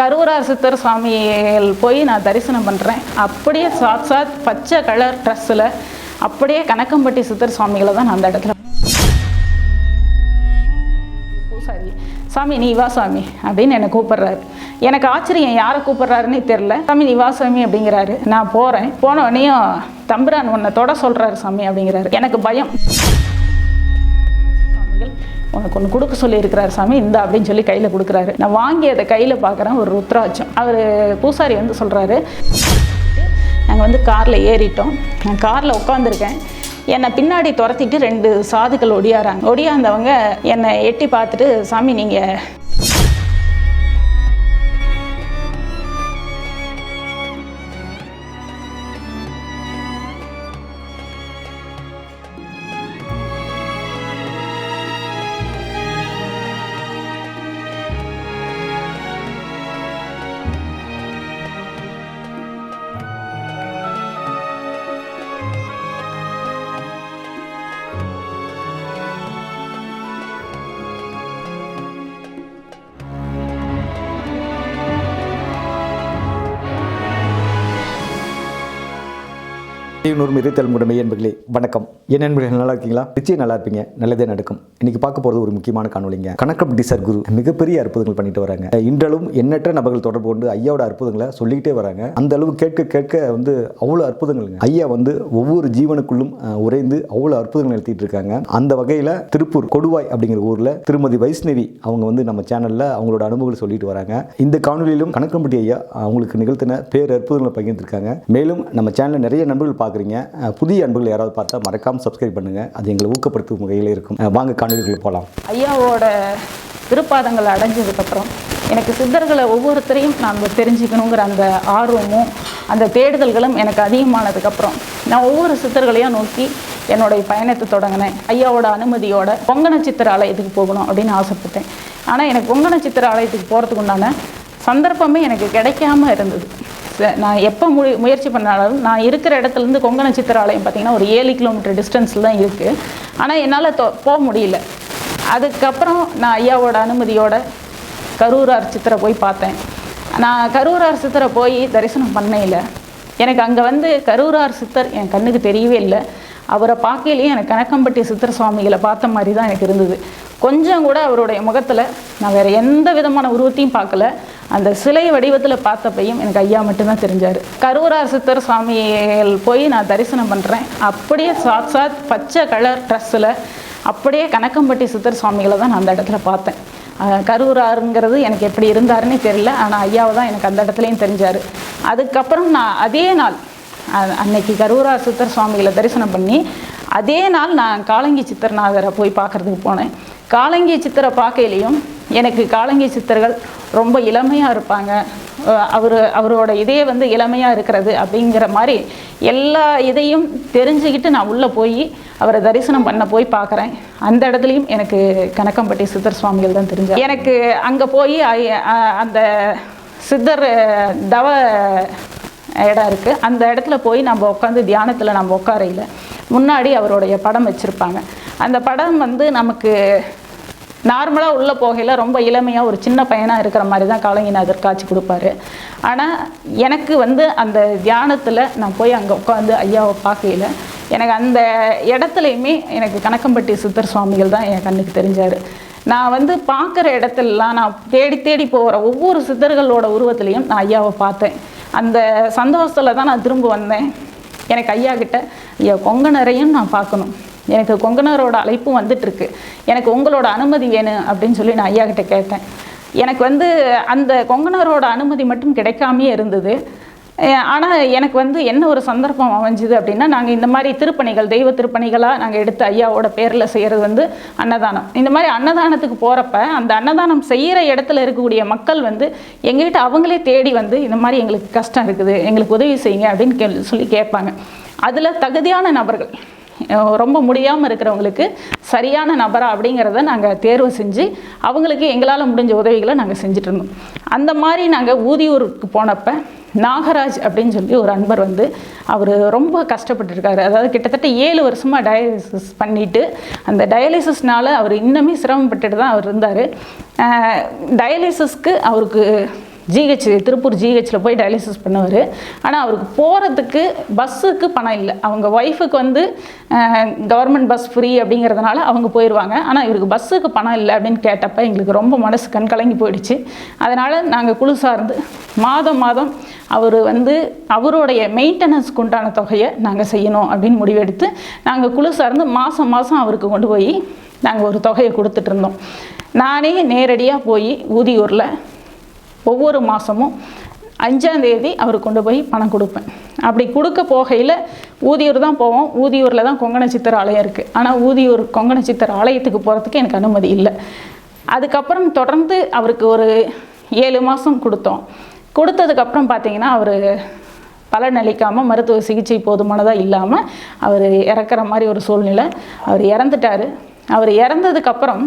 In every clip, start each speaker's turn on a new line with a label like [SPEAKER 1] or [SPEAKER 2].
[SPEAKER 1] கரூரார் சித்தர் சுவாமிகள் போய் நான் தரிசனம் பண்ணுறேன் அப்படியே சாட்சாத் பச்சை கலர் ட்ரெஸ்ஸில் அப்படியே கணக்கம்பட்டி சித்தர் சுவாமிகளை தான் நான் அந்த இடத்துல பூசாரி சாமி நீ வா சாமி அப்படின்னு என்னை கூப்பிட்றாரு. எனக்கு ஆச்சரியம் யாரை கூப்பிட்றாருன்னே தெரில சாமி நீ வா சாமி அப்படிங்கிறாரு. நான் போகிறேன் போன உடனேயும் தம்புரான் உன்னை தொட சொல்கிறாரு சாமி அப்படிங்கிறாரு. எனக்கு பயம். உனக்கு ஒன்று கொடுக்க சொல்லியிருக்கிறாரு சாமி இந்த அப்படின்னு சொல்லி கையில் கொடுக்குறாரு. நான் வாங்கி அதை கையில் பார்க்குறேன் ஒரு ருத்ராட்சம். அவர் பூசாரி வந்து சொல்கிறாரு நாங்கள் வந்து காரில் ஏறிட்டோம். நான் காரில் உட்காந்துருக்கேன் என்னை பின்னாடி துரத்திட்டு ரெண்டு சாதுக்கள் ஒடியாறாங்க. ஒடியாந்தவங்க என்னை எட்டி பார்த்துட்டு சாமி நீங்கள்
[SPEAKER 2] நூறு இருத்தல் முடமை என்பர்களே வணக்கம். என் நண்பர்கள் நல்லா இருக்கீங்களா? நிச்சயம் நல்லா இருப்பீங்க. நல்லதே நடக்கும். இன்னைக்கு பார்க்க போகிறது ஒரு முக்கியமான காணொலிங்க கணக்கம்பட்டி குரு மிகப்பெரிய அற்புதங்கள் பண்ணிட்டு வராங்க. இன்றளவும் எண்ணற்ற நபர்கள் தொடர்பு கொண்டு ஐயாவோட அற்புதங்களை சொல்லிக்கிட்டே வராங்க. அந்த அளவு கேட்க கேட்க வந்து அவ்வளோ அற்புதங்கள் ஐயா வந்து ஒவ்வொரு ஜீவனுக்குள்ளும் உறைந்து அவ்வளோ அற்புதங்கள் நடத்திட்டு இருக்காங்க. அந்த வகையில் திருப்பூர் கொடுவாய் அப்படிங்கிற ஊரில் திருமதி வைஷ்ணவி அவங்க வந்து நம்ம சேனலில் அவங்களோட அனுபவங்களை சொல்லிட்டு வராங்க. இந்த காணொலியிலும் கணக்கம்பட்டி ஐயா அவங்களுக்கு நிகழ்த்தின பேர் அற்புதங்களை பகிர்ந்துருக்காங்க. மேலும் நம்ம சேனலில் நிறைய நண்பர்கள் பார்க்குறீங்க புதிய அன்புகள் யாராவது பார்த்தா மறக்காமல் சப்ஸ்கிரைப் பண்ணுங்கள் அது எங்களை ஊக்கப்படுத்தும் வகையில் இருக்கும். வாங்க காணொலிகளுக்கு போகலாம்
[SPEAKER 1] ஐயாவோட திருப்பாதங்களை அடைஞ்சதுக்கப்புறம் எனக்கு சித்தர்களை ஒவ்வொருத்தரையும் நான் தெரிஞ்சுக்கணுங்கிற அந்த ஆர்வமும் அந்த தேடுதல்களும் எனக்கு அதிகமானதுக்கப்புறம் நான் ஒவ்வொரு சித்தர்களையும் நோக்கி என்னுடைய பயணத்தை தொடங்கினேன். ஐயாவோட அனுமதியோட பொங்கன சித்திர ஆலயத்துக்கு போகணும் அப்படின்னு ஆசைப்பட்டேன். ஆனால் எனக்கு பொங்கன சித்திர ஆலயத்துக்கு போகிறதுக்கு உண்டான சந்தர்ப்பமே எனக்கு கிடைக்காம இருந்தது. நான் எப்போ மு முயற்சி பண்ணாலும் நான் இருக்கிற இடத்துலேருந்து கொங்கண சித்திராலயம் பார்த்தீங்கன்னா ஒரு ஏழு கிலோமீட்டர் டிஸ்டன்ஸில் தான் இருக்குது ஆனால் என்னால் தோ போக முடியல. அதுக்கப்புறம் நான் ஐயாவோட அனுமதியோட கரூரார் சித்திரை போய் பார்த்தேன். நான் கரூரார் சித்திரை போய் தரிசனம் பண்ணையில் எனக்கு அங்கே வந்து கரூரார் சித்தர் என் கண்ணுக்கு தெரியவே இல்லை. அவரை பார்க்கையிலேயே எனக்கு கணக்கம்பட்டி சித்தர் சுவாமிகளை பார்த்த மாதிரி தான் எனக்கு இருந்தது. கொஞ்சம் கூட அவருடைய முகத்தில் நான் வேறு எந்த விதமான உருவத்தையும் பார்க்கல. அந்த சிலை வடிவத்தில் பார்த்தப்பையும் எனக்கு ஐயா மட்டும்தான் தெரிஞ்சார். கரூரார் சித்தர் சுவாமிகள் போய் நான் தரிசனம் பண்ணுறேன் அப்படியே சாட்சாத் பச்சை கலர் ட்ரெஸ்ஸில் அப்படியே கணக்கம்பட்டி சித்தர் சுவாமிகளை தான் நான் அந்த இடத்துல பார்த்தேன். அஹ் கரூராருங்கிறது எனக்கு எப்படி இருந்தாருன்னே தெரியல. ஆனால் ஐயாவை தான் எனக்கு அந்த இடத்துலையும் தெரிஞ்சார். அதுக்கப்புறம் நான் அதே நாள் அன்னைக்கு கரூரார் சித்தர் சுவாமிகளை தரிசனம் பண்ணி அதே நாள் நான் காலங்கி சித்தர்நாதரை போய் பார்க்கறதுக்கு போனேன். காலங்கி சித்தரை பார்க்கையிலையும் எனக்கு காலங்கி சித்தர்கள் ரொம்ப இளமையாக இருப்பாங்க. அவர் அவரோட இதே வந்து இளமையாக இருக்கிறது அப்படிங்கிற மாதிரி எல்லா இதையும் தெரிஞ்சுக்கிட்டு நான் உள்ளே போய் அவரை தரிசனம் பண்ண போய் பார்க்குறேன் அந்த இடத்துலையும் எனக்கு கணக்கம்பட்டி சித்தர் சுவாமிகள் தான் தெரிஞ்சு எனக்கு அங்கே போய் அந்த சித்தர் தவ இடம் இருக்குது அந்த இடத்துல போய் நம்ம உட்காந்து தியானத்தில் நம்ம உட்காரையில் முன்னாடி அவருடைய படம் வச்சுருப்பாங்க. அந்த படம் வந்து நமக்கு நார்மலாக உள்ளே போகையில் ரொம்ப இளமையாக ஒரு சின்ன பையனாக இருக்கிற மாதிரி தான் காலங்கிநாதர் காட்சி கொடுப்பாரு. ஆனால் எனக்கு வந்து அந்த தியானத்தில் நான் போய் அங்கே உட்காந்து ஐயாவை பார்க்கையில் எனக்கு அந்த இடத்துலையுமே எனக்கு கணக்கம்பட்டி சித்தர் சுவாமிகள் தான் என் கண்ணுக்கு தெரிஞ்சார். நான் வந்து பார்க்குற இடத்துலலாம் நான் தேடி தேடி போகிற ஒவ்வொரு சித்தர்களோட உருவத்துலேயும் நான் ஐயாவை பார்த்தேன். அந்த சந்தோஷத்தில் தான் நான் திரும்ப வந்தேன். எனக்கு ஐயா கிட்ட ஐயா கொங்கணரையும் நான் பார்க்கணும். எனக்கு கொங்கனரோட அழைப்பும் வந்துட்டுருக்கு. எனக்கு உங்களோட அனுமதி வேணும் அப்படின்னு சொல்லி நான் ஐயா கிட்ட கேட்டேன். எனக்கு வந்து அந்த கொங்கனரோட அனுமதி மட்டும் கிடைக்காமையே இருந்தது. ஆனால் எனக்கு வந்து என்ன ஒரு சந்தர்ப்பம் அமைஞ்சுது அப்படின்னா நாங்கள் இந்த மாதிரி திருப்பணிகள் தெய்வ திருப்பணிகளாக நாங்கள் எடுத்து ஐயாவோட பேரில் செய்கிறது வந்து அன்னதானம். இந்த மாதிரி அன்னதானத்துக்கு போகிறப்ப அந்த அன்னதானம் செய்கிற இடத்துல இருக்கக்கூடிய மக்கள் வந்து எங்ககிட்ட அவங்களே தேடி வந்து இந்த மாதிரி எங்களுக்கு கஷ்டம் இருக்குது எங்களுக்கு உதவி செய்யுங்க அப்படின்னு கே சொல்லி கேட்பாங்க. அதில் தகுதியான நபர்கள் ரொம்ப முடியாமல் இருக்கிறவங்களுக்கு சரியான நபரா அப்படிங்கிறத நாங்கள் தேர்வு செஞ்சு அவங்களுக்கு எங்களால் முடிஞ்ச உதவிகளை நாங்கள் செஞ்சுட்டு இருந்தோம். அந்த மாதிரி நாங்கள் ஊதியூருக்கு போனப்ப நாகராஜ் அப்படின்னு சொல்லி ஒரு அன்பர் வந்து அவர் ரொம்ப கஷ்டப்பட்டுருக்காரு அதாவது கிட்டத்தட்ட ஏழு வருஷமாக டயாலிசிஸ் பண்ணிவிட்டு அந்த டயாலிசிஸ்னால் அவர் இன்னுமே சிரமப்பட்டுட்டு தான் அவர் இருந்தார். டயாலிசிஸ்க்கு அவருக்கு ஜிஹெச் திருப்பூர் ஜிஹெச்சில் போய் டயாலிசிஸ் பண்ணுவார். ஆனால் அவருக்கு போகிறதுக்கு பஸ்ஸுக்கு பணம் இல்லை. அவங்க ஒய்ஃபுக்கு வந்து கவர்மெண்ட் பஸ் ஃப்ரீ அப்படிங்கிறதுனால அவங்க போயிடுவாங்க ஆனால் இவருக்கு பஸ்ஸுக்கு பணம் இல்லை அப்படின்னு கேட்டப்ப எங்களுக்கு ரொம்ப மனசு கண் கலங்கி போயிடுச்சு. அதனால் நாங்கள் குழு சார்ந்து மாதம் மாதம் அவர் வந்து அவருடைய மெயின்டெனன்ஸ்க்கு உண்டான தொகையை நாங்கள் செய்யணும் அப்படின்னு முடிவெடுத்து நாங்கள் குழு சார்ந்து மாதம் மாதம் அவருக்கு கொண்டு போய் நாங்கள் ஒரு தொகையை கொடுத்துட்ருந்தோம் நானே நேரடியாக போய் ஊதியூரில் ஒவ்வொரு மாதமும் அஞ்சாந்தேதி அவருக்கு கொண்டு போய் பணம் கொடுப்பேன். அப்படி கொடுக்க போகையில் ஊதியூர் தான் போவோம். ஊதியூரில் தான் கொங்கண சித்தர் ஆலயம் இருக்குது ஆனால் ஊதியூர் கொங்கண சித்தர் ஆலயத்துக்கு போகிறதுக்கு எனக்கு அனுமதி இல்லை. அதுக்கப்புறம் தொடர்ந்து அவருக்கு ஒரு ஏழு மாதம் கொடுத்தோம். கொடுத்ததுக்கப்புறம் பார்த்தீங்கன்னா அவர் பலன் அளிக்காமல் மருத்துவ சிகிச்சை போதுமானதாக இல்லாமல் அவர் இறக்குற மாதிரி ஒரு சூழ்நிலை. அவர் இறந்துட்டார். அவர் இறந்ததுக்கப்புறம்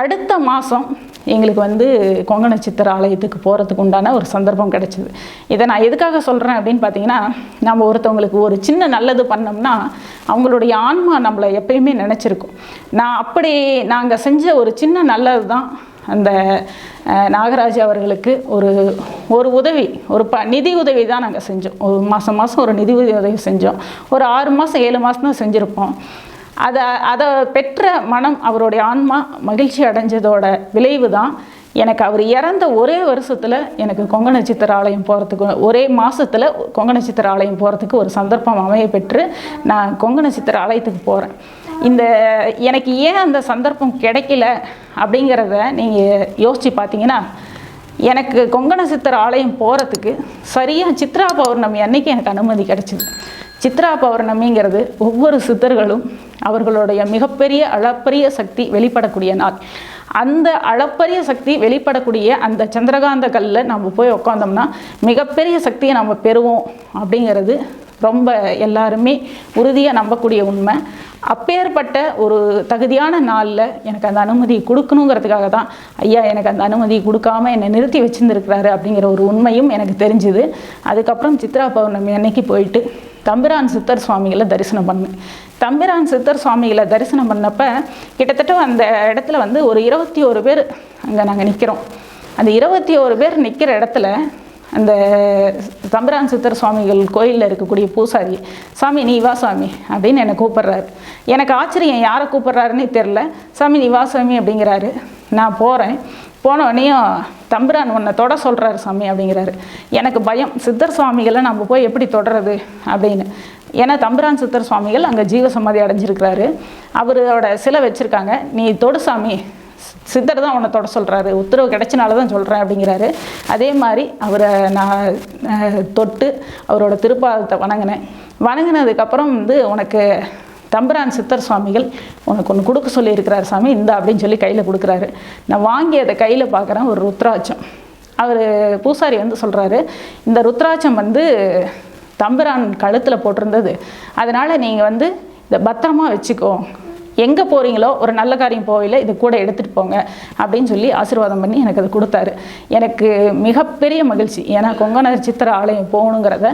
[SPEAKER 1] அடுத்த மாதம் எங்களுக்கு வந்து கொங்கண சித்தர் ஆலயத்துக்கு போகிறதுக்கு உண்டான ஒரு சந்தர்ப்பம் கிடச்சிது. இதை நான் எதுக்காக சொல்கிறேன் அப்படின்னு பார்த்தீங்கன்னா நம்ம ஒருத்தவங்களுக்கு ஒரு சின்ன நல்லது பண்ணோம்னா அவங்களுடைய ஆன்மா நம்மளை எப்பயுமே நினச்சிருக்கும். நான் அப்படி நாங்கள் செஞ்ச ஒரு சின்ன நல்லது தான் அந்த நாகராஜ் அவர்களுக்கு ஒரு ஒரு உதவி ஒரு ப நிதி உதவி தான் நாங்கள் செஞ்சோம். ஒரு மாதம் மாதம் ஒரு நிதி உதவி செஞ்சோம். ஒரு ஆறு மாதம் ஏழு மாதம் தான் செஞ்சுருப்போம். அதை அதை பெற்ற மனம் அவருடைய ஆன்மா மகிழ்ச்சி அடைஞ்சதோட விளைவு தான் எனக்கு அவர் இறந்த ஒரே வருஷத்தில் எனக்கு கொங்கண சித்திர ஆலயம் போகிறதுக்கு ஒரே மாதத்தில் கொங்கண சித்திர ஆலயம் போகிறதுக்கு ஒரு சந்தர்ப்பம் அமைய பெற்று நான் கொங்கண சித்திர ஆலயத்துக்கு போகிறேன் இந்த எனக்கு ஏன் அந்த சந்தர்ப்பம் கிடைக்கல அப்படிங்கிறத நீங்கள் யோசித்து பார்த்தீங்கன்னா எனக்கு கொங்கண சித்தர் ஆலயம் போகிறதுக்கு சரியாக சித்ரா பௌர்ணமி அன்னைக்கு எனக்கு அனுமதி கிடச்சிது. சித்ரா பௌர்ணமிங்கிறது ஒவ்வொரு சித்தர்களும் அவர்களுடைய மிகப்பெரிய அளப்பரிய சக்தி வெளிப்படக்கூடிய நாள். அந்த அளப்பரிய சக்தி வெளிப்படக்கூடிய அந்த சந்திரகாந்த கல்லில் நம்ம போய் உட்காந்தோம்னா மிகப்பெரிய சக்தியை நம்ம பெறுவோம் அப்படிங்கிறது ரொம்ப எல்லாருமே உறுதியாக நம்பக்கூடிய உண்மை. அப்பேற்பட்ட ஒரு தகுதியான நாளில் எனக்கு அந்த அனுமதி கொடுக்கணுங்கிறதுக்காக தான் ஐயா எனக்கு அந்த அனுமதி கொடுக்காம என்னை நிறுத்தி வச்சுருந்துருக்கிறாரு அப்படிங்கிற ஒரு உண்மையும் எனக்கு தெரிஞ்சுது. அதுக்கப்புறம் சித்ரா பௌர்ணமி அன்னைக்கு போயிட்டு தம்பிரான் சித்தர் சுவாமிகளை தரிசனம் பண்ணேன் தம்பிரான் சித்தர் சுவாமிகளை தரிசனம் பண்ணப்ப கிட்டத்தட்ட அந்த இடத்துல வந்து ஒரு இருபத்தி ஒரு பேர் அங்கே நாங்கள் நிற்கிறோம் அந்த இருபத்தி ஒரு பேர் நிற்கிற இடத்துல அந்த தம்பிரான் சித்தர் சுவாமிகள் கோயிலில் இருக்கக்கூடிய பூசாரி சாமி நீ வா சாமி அப்படின்னு என்னை கூப்பிட்றாரு. எனக்கு ஆச்சரியம் யாரை கூப்பிட்றாருன்னே தெரில சாமி நீ வா சாமி அப்படிங்கிறாரு. நான் போகிறேன் போனோடனையும் தம்பிரான் உன்னை தொட சொல்கிறாரு சாமி அப்படிங்கிறாரு. எனக்கு பயம் சித்தர் சுவாமிகளை நம்ம போய் எப்படி தொடறது அப்படின்னு. ஏன்னா தம்பிரான் சித்தர் சுவாமிகள் அங்கே ஜீவசமாதி அடைஞ்சிருக்கிறாரு. அவரோட சிலை வச்சுருக்காங்க. நீ தொடு சாமி. சித்தர் தான் உன்னை தொட சொல்கிறாரு உத்தரவு கிடைச்சனால தான் சொல்கிறேன் அப்படிங்கிறாரு. அதே மாதிரி அவரை நான் தொட்டு அவரோட திருப்பாதத்தை வணங்கினேன். வணங்கினதுக்கப்புறம் வந்து உனக்கு தம்பரான் சித்தர் சுவாமிகள் உனக்கு ஒன்று கொடுக்க சொல்லியிருக்கிறார் சாமி இந்த அப்படின்னு சொல்லி கையில் கொடுக்குறாரு. நான் வாங்கி அதை கையில் பார்க்குறேன் ஒரு ருத்ராட்சம். அவர் பூசாரி வந்து சொல்கிறாரு இந்த ருத்ராட்சம் வந்து தம்பரான் கழுத்தில் போட்டிருந்தது. அதனால் நீங்கள் வந்து இதை பத்திரமா வச்சுக்கோ. எங்கே போகிறீங்களோ ஒரு நல்ல காரியம் போவையில் இது கூட எடுத்துகிட்டு போங்க அப்படின்னு சொல்லி ஆசீர்வாதம் பண்ணி எனக்கு அது கொடுத்தாரு. எனக்கு மிகப்பெரிய மகிழ்ச்சி. ஏன்னா கொங்கணர் சித்திர ஆலயம் போகணுங்கிறத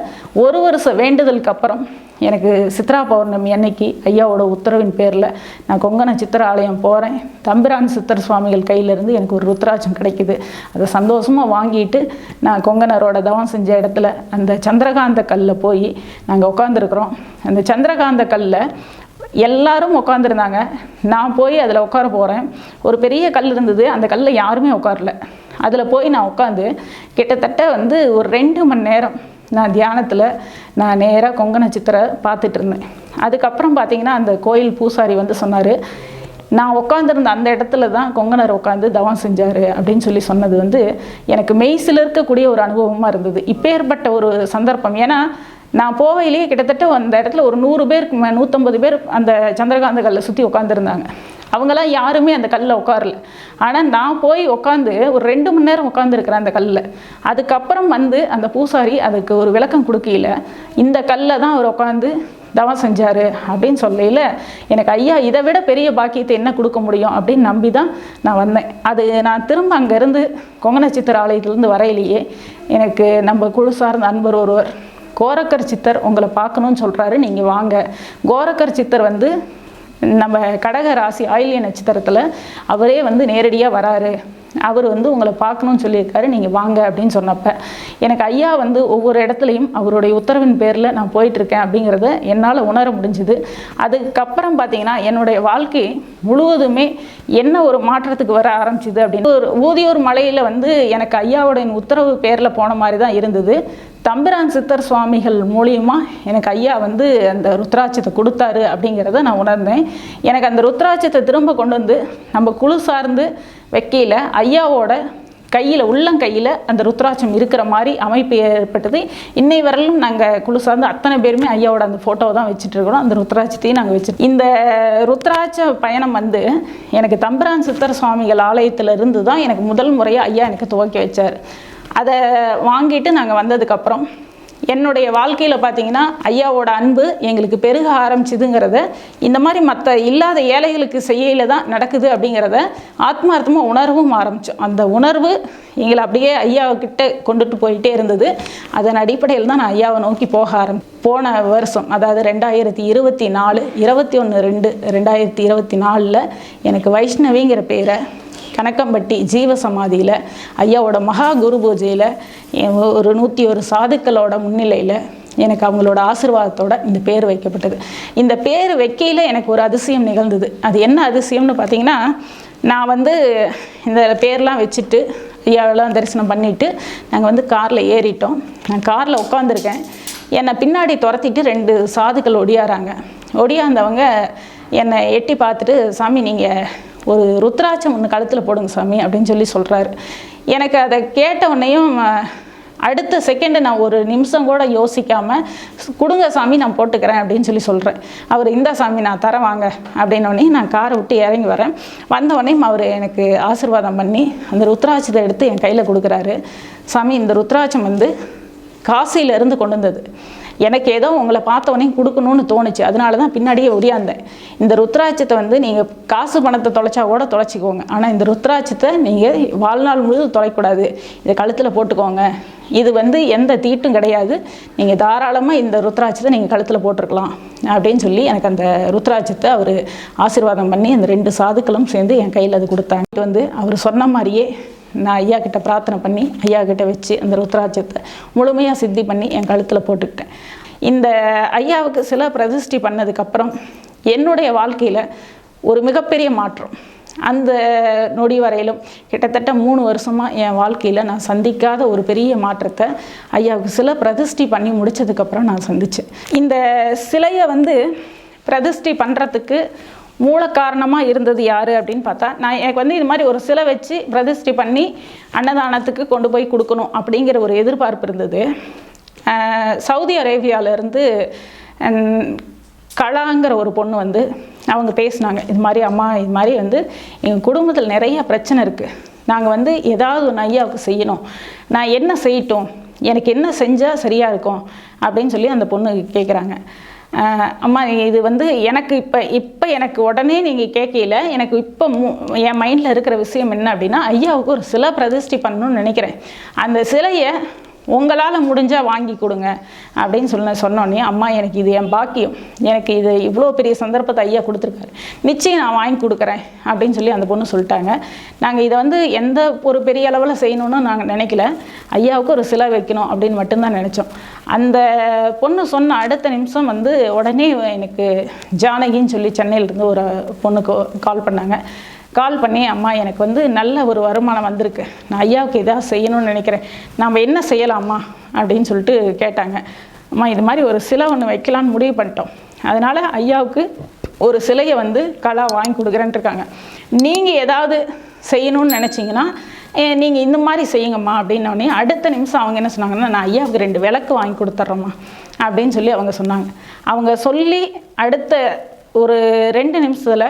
[SPEAKER 1] ஒரு வருஷம் வேண்டுதலுக்கு அப்புறம் எனக்கு சித்ரா பௌர்ணமி அன்னைக்கு ஐயாவோட உத்தரவின் பேரில் நான் கொங்கண சித்திர ஆலயம் போகிறேன் தம்பிரான் சித்தர் சுவாமிகள் கையிலேருந்து எனக்கு ஒரு ருத்ராட்சம் கிடைக்குது. அதை சந்தோஷமாக வாங்கிட்டு நான் கொங்கணரோட தவம் செஞ்ச இடத்துல அந்த சந்திரகாந்த கல்லில் போய் நாங்கள் உட்காந்துருக்குறோம் அந்த சந்திரகாந்த கல்லில் எல்லாரும் உட்காந்துருந்தாங்க நான் போய் அதில் உட்கார போகிறேன் ஒரு பெரிய கல் இருந்தது. அந்த கல்லில் யாருமே உட்காரல அதில் போய் நான் உட்காந்து கிட்டத்தட்ட வந்து ஒரு ரெண்டு மணி நேரம் நான் தியானத்தில் நான் நேராக கொங்க சித்திரை பார்த்துட்டு இருந்தேன். அதுக்கப்புறம் பார்த்தீங்கன்னா அந்த கோயில் பூசாரி வந்து சொன்னார் நான் உட்காந்துருந்த அந்த இடத்துல தான் கொங்கனர் உட்காந்து தவம் செஞ்சார் அப்படின்னு சொல்லி சொன்னது வந்து எனக்கு மெய்சில் இருக்கக்கூடிய ஒரு அனுபவமாக இருந்தது. இப்பேற்பட்ட ஒரு சந்தர்ப்பம். ஏன்னா நான் போவையிலேயே கிட்டத்தட்ட அந்த இடத்துல ஒரு நூறு பேர் மே- நூற்றம்பது பேர் அந்த சந்திரகாந்த கல்லை சுற்றி உட்காந்துருந்தாங்க அவங்களாம் யாருமே அந்த கல்லில் உட்காரல ஆனால் நான் போய் உட்காந்து ஒரு ரெண்டு மணி நேரம் உட்காந்துருக்கிறேன் அந்த கல்லில் அதுக்கப்புறம் வந்து அந்த பூசாரி அதுக்கு ஒரு விளக்கம் கொடுக்கையில இந்த கல்லை தான் அவர் உட்காந்து தவம் செஞ்சார் அப்படின்னு சொல்லையில் எனக்கு ஐயா இதை விட பெரிய பாக்கியத்தை என்ன கொடுக்க முடியும்? அப்படின்னு நம்பி தான் நான் வந்தேன். அது நான் திரும்ப அங்கேருந்து கொங்கண சித்திர ஆலயத்துலேருந்து வரையிலேயே எனக்கு நம்ம குழு சார்ந்த அன்பர் ஒருவர் கோரக்கர் சித்தர் உங்களை பார்க்கணும்னு சொல்கிறாரு நீங்கள் வாங்க. கோரக்கர் சித்தர் வந்து நம்ம கடக ராசி ஆயில்ய நட்சத்திரத்தில் அவரே வந்து நேரடியாக வராரு. அவர் வந்து உங்களை பார்க்கணும்னு சொல்லியிருக்காரு. நீங்கள் வாங்க அப்படின்னு சொன்னப்ப எனக்கு ஐயா வந்து ஒவ்வொரு இடத்துலையும் அவருடைய உத்தரவின் பேரில் நான் போயிட்டுருக்கேன் அப்படிங்கிறத என்னால் உணர முடிஞ்சுது. அதுக்கப்புறம் பார்த்தீங்கன்னா என்னுடைய வாழ்க்கை முழுவதுமே என்ன ஒரு மாற்றத்துக்கு வர ஆரம்பிச்சுது அப்படின்னு. ஒரு ஊதியோர் மலையில் வந்து எனக்கு ஐயாவுடைய உத்தரவு பேரில் போன மாதிரி தான் இருந்தது. தம்பிரான் சித்தர் சுவாமிகள் மூலியமாக எனக்கு ஐயா வந்து அந்த ருத்ராட்சத்தை கொடுத்தாரு அப்படிங்கிறத நான் உணர்ந்தேன். எனக்கு அந்த ருத்ராட்சத்தை திரும்ப கொண்டு வந்து நம்ம குழு சார்ந்து வைக்கையில் ஐயாவோட கையில் உள்ளங்கையில் அந்த ருத்ராட்சம் இருக்கிற மாதிரி அமைப்பு ஏற்பட்டது. இன்னை வரலும் நாங்கள் குழு சார்ந்து அத்தனை பேருமே ஐயாவோட அந்த ஃபோட்டோவை தான் வச்சுட்டு இருக்கிறோம். அந்த ருத்ராட்சத்தையும் நாங்கள் வச்சுட்டு இந்த ருத்ராட்ச பயணம் வந்து எனக்கு தம்பிரான் சித்தர் சுவாமிகள் ஆலயத்துல இருந்து தான் எனக்கு முதல் முறையாக ஐயா எனக்கு துவக்கி வச்சார். அதை வாங்கிட்டு நாங்கள் வந்ததுக்கப்புறம் என்னுடைய வாழ்க்கையில் பார்த்தீங்கன்னா ஐயாவோட அன்பு எங்களுக்கு பெருக ஆரம்பிச்சுதுங்கிறத இந்த மாதிரி மற்ற இல்லாத ஏழைகளுக்கு செய்யல தான் நடக்குது அப்படிங்கிறத ஆத்மார்த்தமாக உணர்வும் ஆரம்பித்தோம் அந்த உணர்வு எங்களை அப்படியே ஐயாவுக்கிட்ட கொண்டுட்டு போயிட்டே இருந்தது. அதன் அடிப்படையில் தான் நான் ஐயாவை நோக்கி போக ஆரம்பி போன வருஷம் அதாவது ரெண்டாயிரத்தி இருபத்தி நாலு இருபத்தி ஒன்று ரெண்டு ரெண்டாயிரத்தி இருபத்தி நாலில் எனக்கு வைஷ்ணவிங்கிற பேரை கணக்கம்பட்டி ஜீவ சமாதியில் ஐயாவோட மகா குரு பூஜையில் ஒரு நூற்றி ஒரு சாதுக்களோட முன்னிலையில் எனக்கு அவங்களோட ஆசீர்வாதத்தோட இந்த பேர் வைக்கப்பட்டது. இந்த பேர் வைக்கையில் எனக்கு ஒரு அதிசயம் நிகழ்ந்தது. அது என்ன அதிசயம்னு பார்த்தீங்கன்னா நான் வந்து இந்த பேர்லாம் வச்சுட்டு ஐயாவெல்லாம் தரிசனம் பண்ணிவிட்டு நாங்கள் வந்து காரில் ஏறிட்டோம். நான் காரில் உட்காந்துருக்கேன் என்னை பின்னாடி துரத்திட்டு ரெண்டு சாதுக்கள் ஒடியாராங்க ஒடியாந்தவங்க என்னை எட்டி பார்த்துட்டு சாமி நீங்கள் ஒரு ருத்ராட்சம் ஒன்று கழுத்தில் போடுங்க சாமி அப்படின்னு சொல்லி சொல்கிறாரு எனக்கு அதை கேட்ட உடனேயும் அடுத்த செகண்டு நான் ஒரு நிமிஷம் கூட யோசிக்காமல் கொடுங்க சாமி நான் போட்டுக்கிறேன் அப்படின்னு சொல்லி சொல்கிறேன் அவர் இந்த சாமி நான் தரேன் வாங்க அப்படின்னோடனே நான் காரை விட்டு இறங்கி வரேன். வந்தவொடனே அவர் எனக்கு ஆசீர்வாதம் பண்ணி அந்த ருத்ராட்சத்தை எடுத்து என் கையில் கொடுக்குறாரு. சாமி இந்த ருத்ராட்சம் வந்து காசியிலேருந்து கொண்டு வந்தது. எனக்கு ஏதோ உங்களை பார்த்த உடனே கொடுக்கணும்னு தோணுச்சு. அதனால தான் பின்னாடியே ஒடியாந்தேன். இந்த ருத்ராட்சத்தை வந்து நீங்கள் காசு பணத்தை தொலைச்சா கூட தொலைச்சிக்கோங்க. ஆனால் இந்த ருத்ராட்சத்தை நீங்கள் வாழ்நாள் முழுவதும் தொலைக்கூடாது. இதை கழுத்தில் போட்டுக்கோங்க. இது வந்து எந்த தீட்டும் கிடையாது. நீங்கள் தாராளமாக இந்த ருத்ராட்சத்தை நீங்கள் கழுத்தில் போட்டிருக்கலாம். அப்படின்னு சொல்லி எனக்கு அந்த ருத்ராட்சத்தை அவர் ஆசீர்வாதம் பண்ணி அந்த ரெண்டு சாதுக்களும் சேர்ந்து என் கையில் அது கொடுத்தாங்க. வந்து அவர் சொன்ன மாதிரியே நான் ஐயா கிட்ட பிரார்த்தனை பண்ணி ஐயா கிட்ட வச்சு அந்த ருத்ராட்சத்தை முழுமையாக சித்தி பண்ணி என் கழுத்தில் போட்டுக்கிட்டேன். இந்த ஐயாவுக்கு சில பிரதிஷ்டி பண்ணதுக்கப்புறம் என்னுடைய வாழ்க்கையில் ஒரு மிகப்பெரிய மாற்றம். அந்த நொடி வரையிலும் கிட்டத்தட்ட மூணு வருஷமாக என் வாழ்க்கையில் நான் சந்திக்காத ஒரு பெரிய மாற்றத்தை ஐயாவுக்கு சில பிரதிஷ்டி பண்ணி முடிச்சதுக்கப்புறம் நான் சந்தித்தேன் இந்த சிலையை வந்து பிரதிஷ்டி பண்ணுறதுக்கு மூல காரணமாக இருந்தது யார் அப்படின்னு பார்த்தா நான் எனக்கு வந்து இது மாதிரி ஒரு சிலை வச்சு பிரதிஷ்டி பண்ணி அன்னதானத்துக்கு கொண்டு போய் கொடுக்கணும் அப்படிங்கிற ஒரு எதிர்பார்ப்பு இருந்தது. சவுதி அரேபியாவிலேருந்து கலாங்கிற ஒரு பொண்ணு வந்து அவங்க பேசினாங்க இது மாதிரி அம்மா இது மாதிரி வந்து எங்கள் குடும்பத்தில் நிறைய பிரச்சனை இருக்குது நாங்கள் வந்து ஏதாவது ஒன்று ஐயாவுக்கு செய்யணும். நான் என்ன செய்யட்டும்? எனக்கு என்ன செஞ்சால் சரியாக இருக்கும்? அப்படின்னு சொல்லி அந்த பொண்ணு கேட்குறாங்க அம்மா இது வந்து எனக்கு இப்போ இப்போ எனக்கு உடனே நீங்கள் கேட்கல எனக்கு இப்போ மு என் மைண்டில் இருக்கிற விஷயம் என்ன அப்படின்னா ஐயாவுக்கு ஒரு சிலை பிரதிஷ்டி பண்ணணும்னு நினைக்கிறேன். அந்த சிலையை உங்களால் முடிஞ்சால் வாங்கி கொடுங்க அப்படின்னு சொன்ன சொன்னோன்னே அம்மா எனக்கு இது என் பாக்கியம். எனக்கு இது இவ்வளோ பெரிய சந்தர்ப்பத்தை ஐயா கொடுத்துருக்காரு. நிச்சயம் நான் வாங்கி கொடுக்குறேன் அப்படின்னு சொல்லி அந்த பொண்ணு சொல்லிட்டாங்க. நாங்கள் இதை வந்து எந்த ஒரு பெரிய அளவில் செய்யணும்னு நாங்கள் நினைக்கல. ஐயாவுக்கு ஒரு சிலை வைக்கணும் அப்படின்னு மட்டும்தான் நினச்சோம். அந்த பொண்ணு சொன்ன அடுத்த நிமிஷம் வந்து உடனே எனக்கு ஜானகின்னு சொல்லி சென்னையிலேருந்து ஒரு பொண்ணுக்கு கால் பண்ணாங்க. கால் பண்ணி அம்மா எனக்கு வந்து நல்ல ஒரு வருமானம் வந்திருக்கு. நான் ஐயாவுக்கு இதாக செய்யணும்னு நினைக்கிறேன். நாம் என்ன செய்யலாம்மா அப்படின்னு சொல்லிட்டு கேட்டாங்க. அம்மா இது மாதிரி ஒரு சிலை ஒன்று வைக்கலான்னு முடிவு பண்ணிட்டோம். அதனால் ஐயாவுக்கு ஒரு சிலையை வந்து கலா வாங்கி கொடுக்குறேன்ட்டு இருக்காங்க. நீங்கள் ஏதாவது செய்யணும்னு நினச்சிங்கன்னா நீங்கள் இந்த மாதிரி செய்யுங்கம்மா. அப்படின்னோடனே அடுத்த நிமிஷம் அவங்க என்ன சொன்னாங்கன்னா நான் ஐயாவுக்கு ரெண்டு விளக்கு வாங்கி கொடுத்துட்றோம்மா. அப்படின்னு சொல்லி அவங்க சொன்னாங்க. அவங்க சொல்லி அடுத்த ஒரு ரெண்டு நிமிஷத்தில்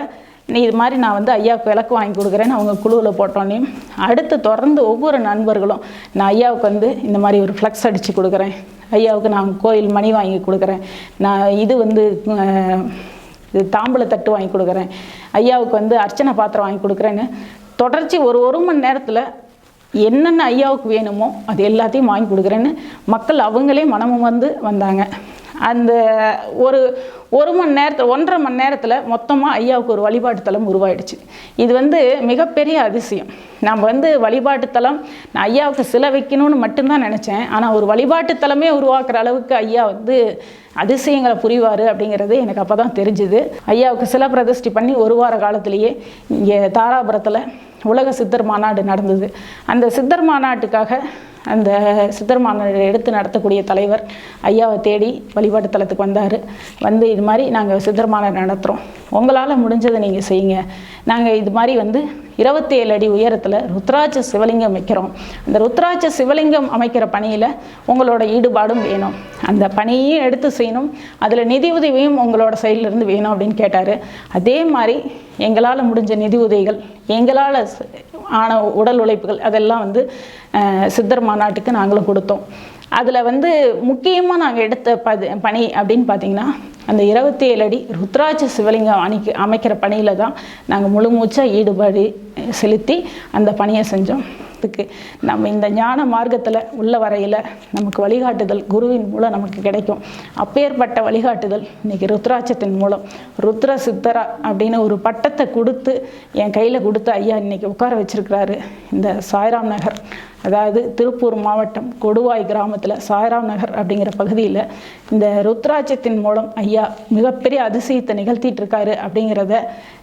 [SPEAKER 1] நீ இது மாதிரி நான் வந்து ஐயாவுக்கு விளக்கு வாங்கி கொடுக்குறேன்னு அவங்க குழுவில் போட்டோன்னே அடுத்து தொடர்ந்து ஒவ்வொரு நண்பர்களும் நான் ஐயாவுக்கு வந்து இந்த மாதிரி ஒரு ஃப்ளக்ஸ் அடித்து கொடுக்குறேன். ஐயாவுக்கு நான் கோயில் மணி வாங்கி கொடுக்குறேன். நான் இது வந்து இது தாம்பூல தட்டு வாங்கி கொடுக்குறேன். ஐயாவுக்கு வந்து அர்ச்சனை பாத்திரம் வாங்கி கொடுக்குறேன்னு தொடர்ச்சி ஒரு ஒரு மணி நேரத்தில் என்னென்ன ஐயாவுக்கு வேணுமோ அது எல்லாத்தையும் வாங்கி கொடுக்குறேன்னு மக்கள் அவங்களே மனமும் வந்து வந்தாங்க. அந்த ஒரு ஒரு மணி நேரத்தில் ஒன்றரை மணி நேரத்தில் மொத்தமாக ஐயாவுக்கு ஒரு வழிபாட்டு தலம் உருவாயிடுச்சு. இது வந்து மிகப்பெரிய அதிசயம். நம்ம வந்து வழிபாட்டு தலம் நான் ஐயாவுக்கு சிலை வைக்கணும்னு மட்டும்தான் நினச்சேன். ஆனால் ஒரு வழிபாட்டு தலமே உருவாக்குற அளவுக்கு ஐயா வந்து அதிசயங்களை புரிவார் அப்படிங்கிறது எனக்கு அப்போ தான் தெரிஞ்சுது. ஐயாவுக்கு சிலை பிரதிஷ்டி பண்ணி ஒரு வார காலத்திலேயே இங்கே தாராபுரத்தில் உலக சித்தர் மாநாடு நடந்தது. அந்த சித்தர் மாநாட்டுக்காக அந்த சித்தர்மானர் எடுத்து நடத்தக்கூடிய தலைவர் ஐயாவை தேடி வழிபாட்டு தலத்துக்கு வந்தார். வந்து இது மாதிரி நாங்கள் சித்தர்மானர் நடத்துகிறோம் உங்களால் முடிஞ்சதை நீங்கள் செய்யுங்க. நாங்கள் இது மாதிரி வந்து இருபத்தேழு அடி உயரத்தில் ருத்ராட்ச சிவலிங்கம் வைக்கிறோம். அந்த ருத்ராட்ச சிவலிங்கம் அமைக்கிற பணியில் உங்களோட ஈடுபாடும் வேணும். அந்த பணியையும் எடுத்து செய்யணும். அதில் நிதி உதவியும் உங்களோட சைட்லேருந்து வேணும் அப்படின்னு கேட்டார். அதே மாதிரி எங்களால் முடிஞ்ச நிதி உதவிகள் எங்களால் ஆன உடல் உழைப்புகள் அதெல்லாம் வந்து சித்தர் மாநாட்டுக்கு நாங்களும் கொடுத்தோம். அதில் வந்து முக்கியமாக நாங்கள் எடுத்த பது பணி அப்படின்னு பார்த்தீங்கன்னா அந்த இருபத்தி ஏழு அடி ருத்ராட்ச சிவலிங்கம் அணிக்க அமைக்கிற பணியில் தான் நாங்கள் முழு மூச்சாக ஈடுபாடு செலுத்தி அந்த பணியை செஞ்சோம் அதுக்கு நம்ம இந்த ஞான மார்க்கத்தில் உள்ள வரையில் நமக்கு வழிகாட்டுதல் குருவின் மூலம் நமக்கு கிடைக்கும். அப்பேற்பட்ட வழிகாட்டுதல் இன்னைக்கு ருத்ராட்சத்தின் மூலம். ருத்ர சித்தரா அப்படின்னு ஒரு பட்டத்தை கொடுத்து என் கையில் கொடுத்து ஐயா இன்னைக்கு உட்கார வச்சிருக்கிறாரு இந்த சாய்ராம் நகர். அதாவது திருப்பூர் மாவட்டம் கொடுவாய் கிராமத்தில் சாய்ராம் நகர் அப்படிங்கிற பகுதியில் இந்த ருத்ராட்சத்தின் மூலம் ஐயா மிகப்பெரிய அதிசயத்தை நிகழ்த்திட்டு இருக்காரு அப்படிங்கிறத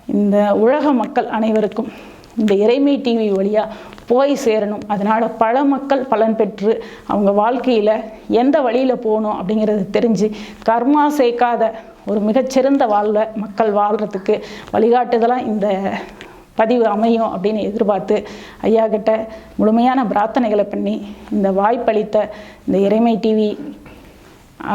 [SPEAKER 1] இந்த உலக மக்கள் அனைவருக்கும் இந்த இறைமை டிவி வழியாக போய் சேரணும். அதனால் பல மக்கள் பலன் பெற்று அவங்க வாழ்க்கையில் எந்த வழியில் போகணும் அப்படிங்கிறது தெரிஞ்சு கர்மா சேர்க்காத ஒரு மிகச்சிறந்த வாழ்வை மக்கள் வாழ்கிறதுக்கு வழிகாட்டுதலாக இந்த பதிவு அமையும் அப்படின்னு எதிர்பார்த்து ஐயா கிட்ட முழுமையான பிரார்த்தனைகளை பண்ணி இந்த வாய்ப்பளித்த இந்த இறைமை டிவி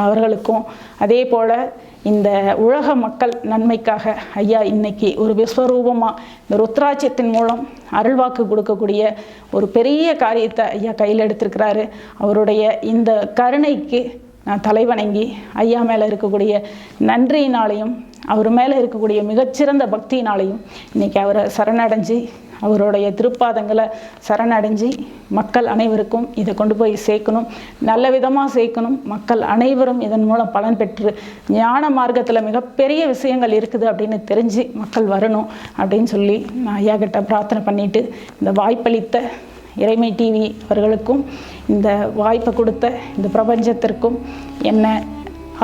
[SPEAKER 1] அவர்களுக்கும். அதே போல் இந்த உலக மக்கள் நன்மைக்காக ஐயா இன்னைக்கு ஒரு விஸ்வரூபமாக இந்த ருத்ராட்சியத்தின் மூலம் அருள்வாக்கு கொடுக்கக்கூடிய ஒரு பெரிய காரியத்தை ஐயா கையில் எடுத்திருக்கிறாரு. அவருடைய இந்த கருணைக்கு நான் தலைவணங்கி ஐயா மேலே இருக்கக்கூடிய நன்றியினாலையும் அவர் மேலே இருக்கக்கூடிய மிகச்சிறந்த பக்தியினாலையும் இன்னைக்கு அவரை சரணடைஞ்சு அவருடைய திருப்பாதங்களை சரணடைஞ்சு மக்கள் அனைவருக்கும் இதை கொண்டு போய் சேர்க்கணும். நல்ல விதமாக சேர்க்கணும். மக்கள் அனைவரும் இதன் மூலம் பலன் பெற்று ஞான மார்க்கத்தில் மிகப்பெரிய விஷயங்கள் இருக்குது அப்படின்னு தெரிஞ்சு மக்கள் வரணும் அப்படின்னு சொல்லி நான் ஐயா கிட்ட பிரார்த்தனை பண்ணிட்டு இந்த வாய்ப்பளித்த இறைமை டிவி அவர்களுக்கும் இந்த வாய்ப்பை கொடுத்த இந்த பிரபஞ்சத்திற்கும் என்னை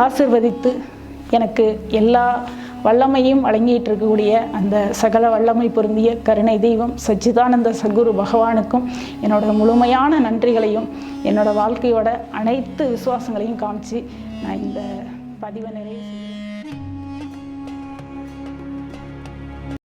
[SPEAKER 1] ஆசிர்வதித்து எனக்கு எல்லா வல்லமையும் வழங்கிட்டு இருக்கக்கூடிய அந்த சகல வல்லமை பொருந்திய கருணை தெய்வம் சச்சிதானந்த சகுரு பகவானுக்கும் என்னோட முழுமையான நன்றிகளையும் என்னோட வாழ்க்கையோட அனைத்து விசுவாசங்களையும் காமிச்சு நான் இந்த பதிவை நிறைவு